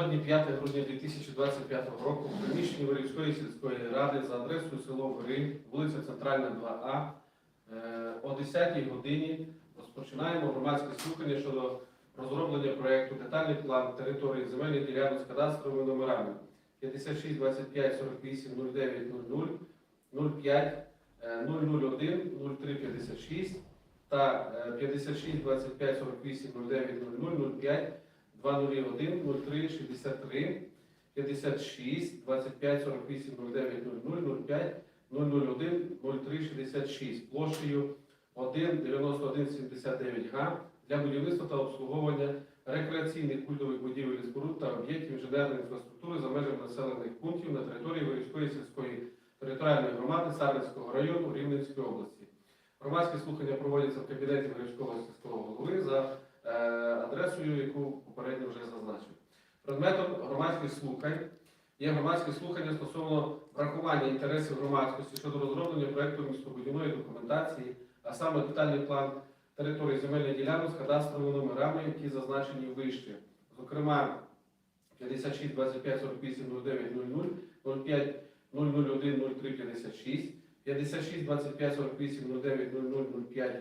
Сьогодні 5 грудня 2025 року в приміщенні Вирівської сільської ради за адресою село Вирин, вулиця Центральна 2А, е, о 10 годині розпочинаємо громадське слухання щодо розроблення проєкту детальний план території земельних ділянок з кадастровими номерами 56 25 48 09 00 05 е, 001 03 56 та е, 56 25 48 09 00 05 201 03 63 56 25 48 09 00 05 001 03 66 площею 1 91 79 га для будівництва та обслуговування рекреаційних культових будівель і споруд та об'єктів інженерної інфраструктури за межами населених пунктів на території Вирівської сільської територіальної громади Сарненського району Рівненської області. Громадські слухання проводяться в кабінеті Вирівського сільського голови за адресою, яку попередньо вже зазначив. Предметом громадських слухань є громадські слухання стосовно врахування інтересів громадськості щодо розроблення проєкту містобудівної документації, а саме детальний план території земельних ділянок з кадастровими номерами, які зазначені вище. Зокрема, 56 25 48 09 00 05 001 03 56 56 25 48 09 00 05 е,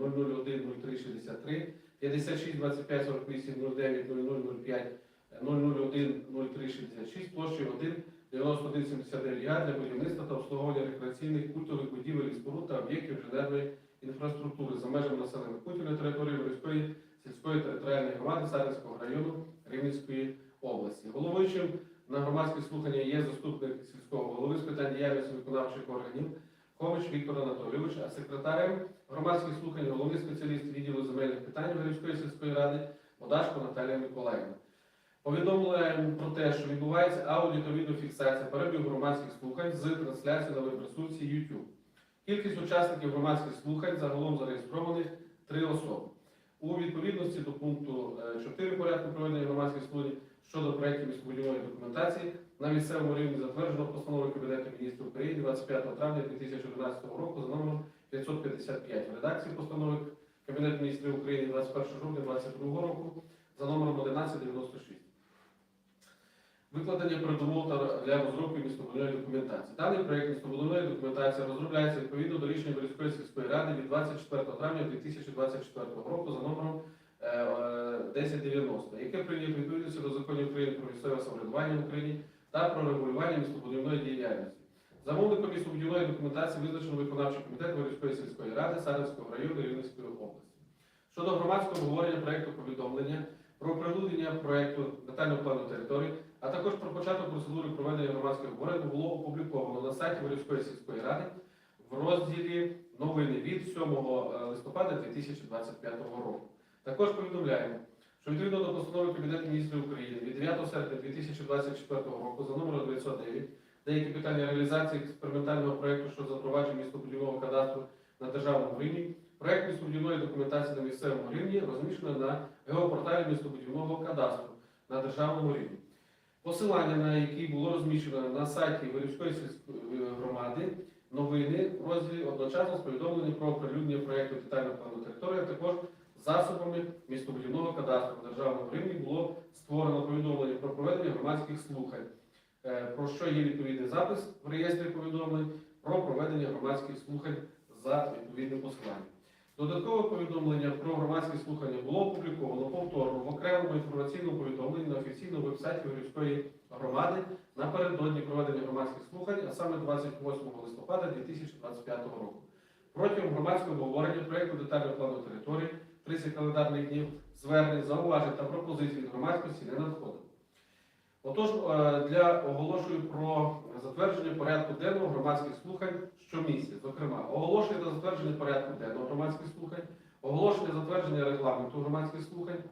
001 03 63 56 25 48 09 00 05 001 03 66 площею 1 91 79 га для будівництва та обслуговування рекреаційних культових будівель і споруд та об'єктів інженерної інфраструктури за межами населених пунктів на території Борівської сільської територіальної громади Сарненського району Рівненської області. Головуючим на громадські слухання є заступник сільського голови з питань діяльності виконавчих органів Кович Віктор Анатолійович, а секретарем громадських слухань головний спеціаліст відділу земельних питань Борівської сільської ради Подашко Наталія Миколаївна. Повідомляємо про те, що відбувається аудіо та відеофіксація перебігу громадських слухань з трансляцією на веб-ресурсі YouTube. Кількість учасників громадських слухань загалом зареєстрованих три особи. У відповідності до пункту е, 4 порядку проведення громадських слухань щодо проєктів містобудівної документації на місцевому рівні затверджено постановою Кабінету міністрів України 25 травня 2011 року за номером 555. В редакції постанови Кабінету міністрів України 21 жовтня 2022 року за номером 1196. Викладення передумов для розробки містобудівної документації. Даний проєкт містобудівної документації розробляється відповідно до рішення Борівської сільської ради від 24 травня 2024 року за номером е, е, 1090, яке прийнято відповідності до законів України про місцеве самоврядування в Україні та про регулювання містобудівної діяльності. Замовником містобудівної документації визначено виконавчий комітет Борівської сільської ради Сарненського району Рівненської області. Щодо громадського обговорення проєкту повідомлення про прилюднення проєкту детального плану території, а також про початок процедури проведення громадських обговорень було опубліковано на сайті Борівської сільської ради в розділі новини від 7 листопада 2025 року. Також повідомляємо, що відповідно до постанови Кабінету міністрів України від 9 серпня 2024 року за номером 909 деякі питання реалізації експериментального проєкту щодо запровадження містобудівного кадастру на державному рівні, проєкт містобудівної документації на місцевому рівні розміщено на геопорталі містобудівного кадастру на державному рівні. Посилання на які було розміщено на сайті Вирівської сільської громади новини в розділі одночасно з повідомленням про оприлюднення проєкту детального плану території, а також засобами містобудівного кадастру на державному рівні було створено повідомлення про проведення громадських слухань, е, про що є відповідний запис в реєстрі повідомлень про проведення громадських слухань за відповідним посиланням. Додаткове повідомлення про громадські слухання було опубліковано повторно в окремому інформаційному повідомленні на офіційному вебсайті Вирівської громади напередодні проведення громадських слухань, а саме 28 листопада 2025 року. Протягом громадського обговорення проєкту детального плану території 30 календарних днів звернень, зауважень та пропозицій від громадськості не надходило. Отож, е, для оголошую про затвердження порядку денного громадських слухань щомісяця. Зокрема, оголошення та затвердження порядку денного громадських слухань, оголошення затвердження регламенту громадських слухань,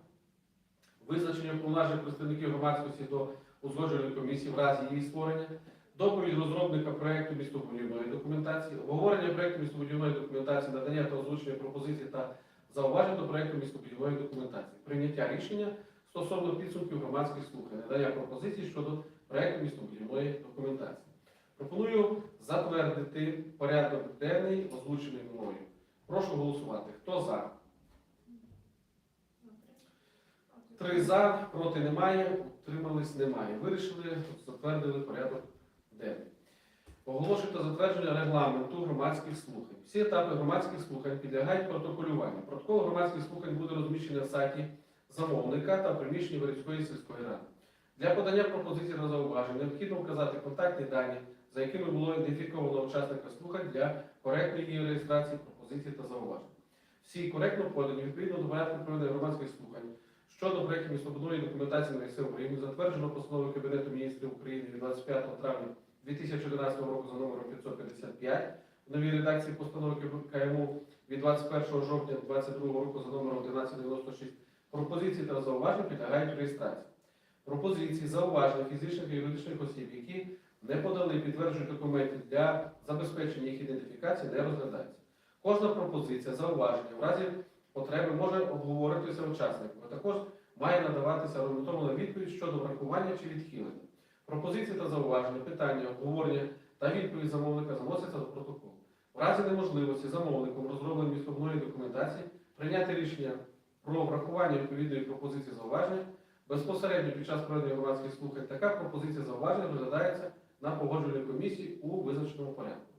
визначення повноважень представників громадськості до узгодженої комісії в разі її створення, доповідь розробника проєкту містобудівної документації, обговорення проєкту містобудівної документації, надання та озвучення пропозицій та зауважень до проєкту містобудівної документації, прийняття рішення стосовно підсумків громадських слухань, надання пропозицій щодо проєкту містобудівної документації. Пропоную затвердити порядок денний, озвучений мною. Прошу голосувати. Хто за? Три за, проти немає, утримались немає. Вирішили, затвердили порядок денний. Оголошую та затвердження регламенту громадських слухань. Всі етапи громадських слухань підлягають протоколюванню. Протокол громадських слухань буде розміщений на сайті замовника та приміщенні Вирівської сільської ради. Для подання пропозицій та зауважень необхідно вказати контактні дані, за якими було ідентифіковано учасника слухань для коректної її реєстрації пропозицій та зауважень. Всі коректно подані відповідно до порядку проведення громадських слухань щодо проєктів містобудівної документації на СЕ України, затверджено постановою Кабінету міністрів України від 25 травня 2011 року за номером 555, в новій редакції постанови КМУ від 21 жовтня 2022 року за номером 1196, пропозиції та зауваження підлягають реєстрації. Пропозиції, зауваження фізичних і юридичних осіб, які не подали підтверджують документи для забезпечення їх ідентифікації, не розглядаються. Кожна пропозиція, зауваження в разі потреби може обговоритися учасниками. а Також має надаватися аргументована відповідь щодо врахування чи відхилення. Пропозиції та зауваження, питання, обговорення та відповідь замовника заносяться до протоколу. В разі неможливості замовником розроблення містобудівної документації прийняти рішення про врахування відповідної пропозиції зауваження безпосередньо під час проведення громадських слухань така пропозиція зауваження розглядається на погоджувальній комісії у визначеному порядку.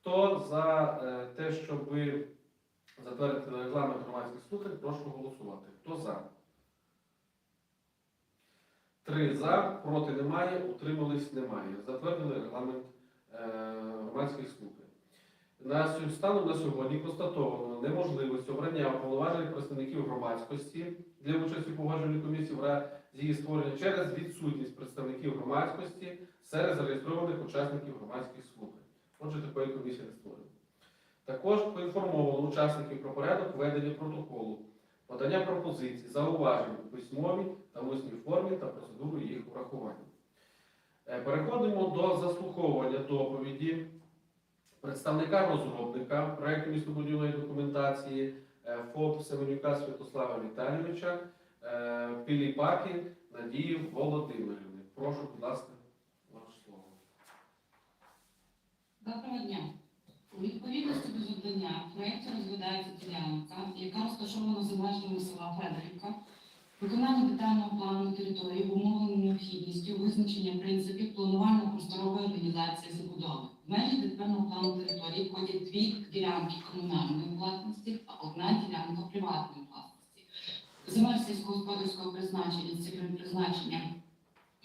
Хто за е, те, щоб затвердити регламент громадських слухань, прошу голосувати. Хто за? Три за, проти немає, утримались немає. Затвердили регламент е, громадських слухань. На станом на сьогодні констатовано неможливість обрання уповноважених представників громадськості для участі в погоджувальній комісії в разі створення через відсутність представників громадськості серед зареєстрованих учасників громадських слухань. Отже, такої комісії не створено. Також поінформовано учасників про порядок ведення протоколу, подання пропозицій, зауважень у письмовій та усній формі та процедуру їх врахування. Е, Переходимо до заслуховування доповіді представника розробника проєкту містобудівної документації е, ФОП Семенюка Святослава Віталійовича е, Піліпаки Надії Володимирівни. Прошу, будь ласка, ваше слово. Доброго дня. У відповідності до завдання в проєкті розглядається ділянка, яка розташована за межами села Федорівка. Виконання детального плану території обумовлено необхідністю визначення принципів планування просторової організації забудови. В межі детального плану території входять дві ділянки комунальної власності та одна ділянка приватної власності. Земель сільськогосподарського призначення цільовим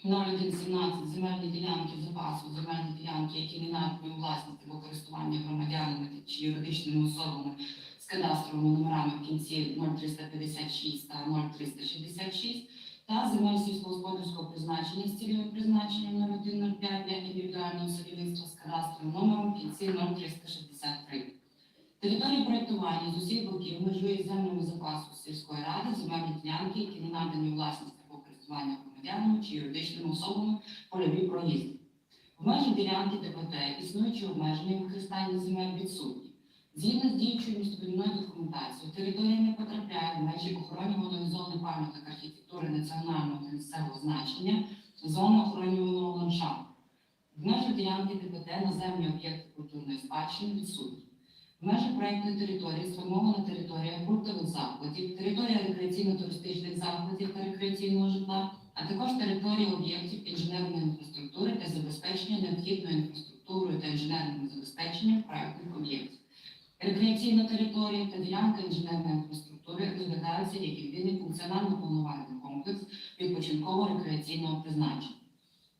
призначенням 0117 земельні ділянки запасу, земельні ділянки, які не надані власності або користування громадянами чи юридичними особами з кадастровими номерами в кінці 0356 та 0366, та земель сільськогосподарського призначення з цільовим призначенням 0105 для індивідуального садівництва з кадастровим номером в кінці 0363. Територія проєктування з усіх боків межує землями запасу сільської ради, земельні ділянки, які не надані власність або користування громадянами чи юридичними особами польові проїзди. В межах ділянки ДПТ існуючі обмеження використання земель відсутні. Згідно з діючою містобудівною документацією, територія не потрапляє в межі охоронюваної зони пам'яток архітектури національного та місцевого значення, зони охоронюваного ландшафту. В межах ділянки ДПТ наземні об'єкти культурної спадщини відсутні. В межах проєктної території сформована територія культових закладів, територія рекреаційно-туристичних закладів та рекреаційного житла, а також територія об'єктів інженерної інфраструктури для забезпечення необхідною інфраструктурою та інженерним забезпеченням проєктних об'єктів. Рекреаційна територія та ділянка інженерної інфраструктури розглядаються як єдиний функціонально повноважний комплекс відпочинково-рекреаційного призначення.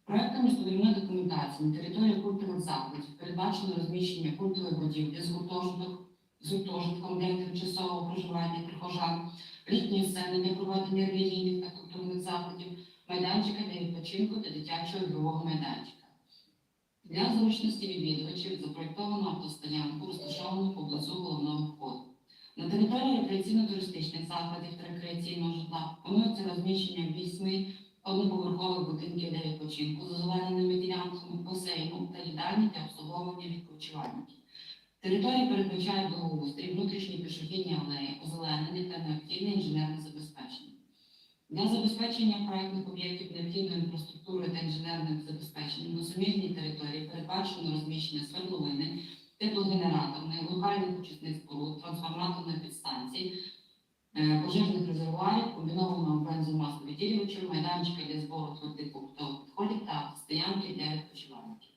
Проектом містобудівної документації на території культових закладів передбачено розміщення культової будівлі з гуртожиток, з гуртожитком для тимчасового проживання прихожан, літньої сцени для проведення релігійних та культурних заходів, майданчика для відпочинку та дитячого ігрового майданчика. Для зручності відвідувачів запроєктовано автостоянку, розташовану поблизу головного входу. На території рекреаційно-туристичних закладів та рекреаційного житла планується розміщення вісьми одноповерхових будинків для відпочинку з озелененими ділянками, басейном та їдальні для обслуговування відпочивальників. Територія передбачає благоустрій, внутрішні пішохідні алеї, озеленення та необхідне інженерне забезпечення. Для забезпечення проектних об'єктів необхідною інфраструктурою та інженерним забезпеченням на суміжній території передбачено розміщення свердловини, теплогенераторної, локальних очисних споруд, трансформаторних підстанцій, е, пожежних резервуарів, комбінованого бензомасовідділювачів, майданчика для збору твердих побутових відходів та стоянки для відпочивальників.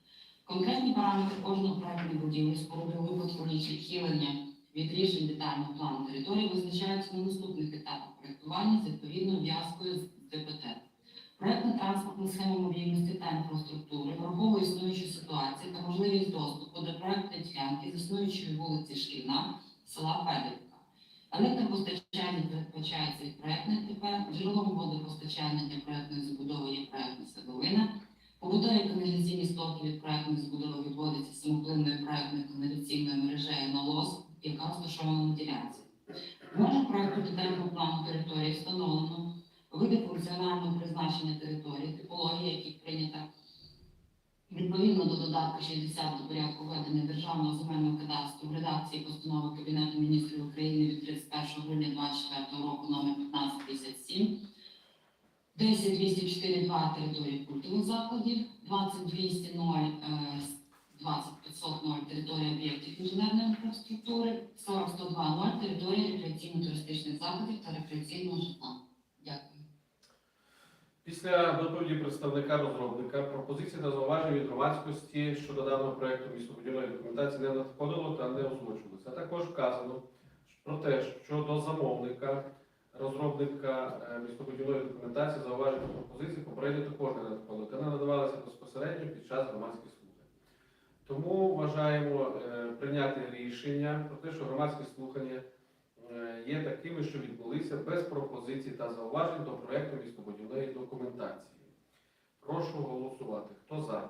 Конкретні параметри кожного проектної будівлі споруди випадку відхилення від рішень детального плану території визначаються на наступних етапах проектування з відповідною в'язкою з ДПТ. Проектна транспортна схема мобільності та інфраструктури враховує існуючу ситуацію та можливість доступу до проектної ділянки з існуючої вулиці Шкільна села Федорівка. Електропостачання передбачається від проектних ТП, джерелом водопостачання для проектної забудови є проектна садовина, побутові каналізаційні стоки від проектної забудови відводиться самоплинною проектною каналізаційною мережею на лос, яка розташована на ділянці. В межах проекту детального плану території встановлено види функціонального призначення території, типологія, яких прийнята відповідно до додатку 60 до порядку ведення державного земельного кадастру в редакції постанови Кабінету міністрів України від 31 грудня 2024 року номер 1557, 10204.2 території культурних закладів, 20200.0 20500.0 території об'єктів інженерної інфраструктури, 40102.0 території рекреаційно-туристичних закладів та рекреаційного житла. Дякую. Після доповіді представника розробника пропозиції та зауважень від громадськості щодо даного проекту містобудівної документації не надходило та не озвучувалося. А також вказано про те, що до замовника, розробника е, містобудівної документації зауважень та пропозицій попередньо також не надходило та не надавалося безпосередньо під час громадських слухань. Тому вважаємо е, прийняти рішення про те, що громадські слухання е, є такими, що відбулися без пропозицій та зауважень до проекту містобудівної документації. Прошу голосувати. Хто за?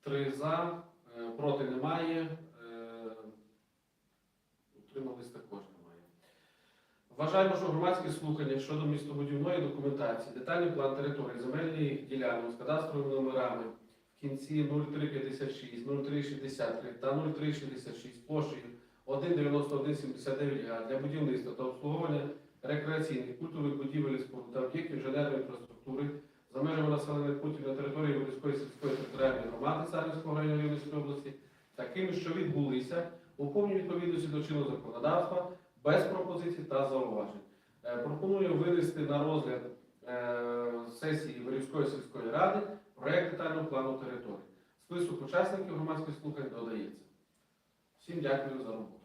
Три за, проти немає. Утримались також немає. Вважаємо, що громадські слухання щодо містобудівної документації, детальний план території, земельних ділянок з кадастровими номерами в кінці 0356, 0363 та 0366 площею 19179 га для будівництва та обслуговування рекреаційних, культових будівель і споруд та об'єктів інженерної інфраструктури за межами населених пунктів на території Волинської сільської територіальної громади Сарненського району Рівненської області, такими, що відбулися у повній відповідності до чинного законодавства без пропозицій та зауважень. Е, Пропоную винести на розгляд е, сесії Вирівської сільської ради проект детального плану території. Список учасників громадських слухань додається. Всім дякую за роботу.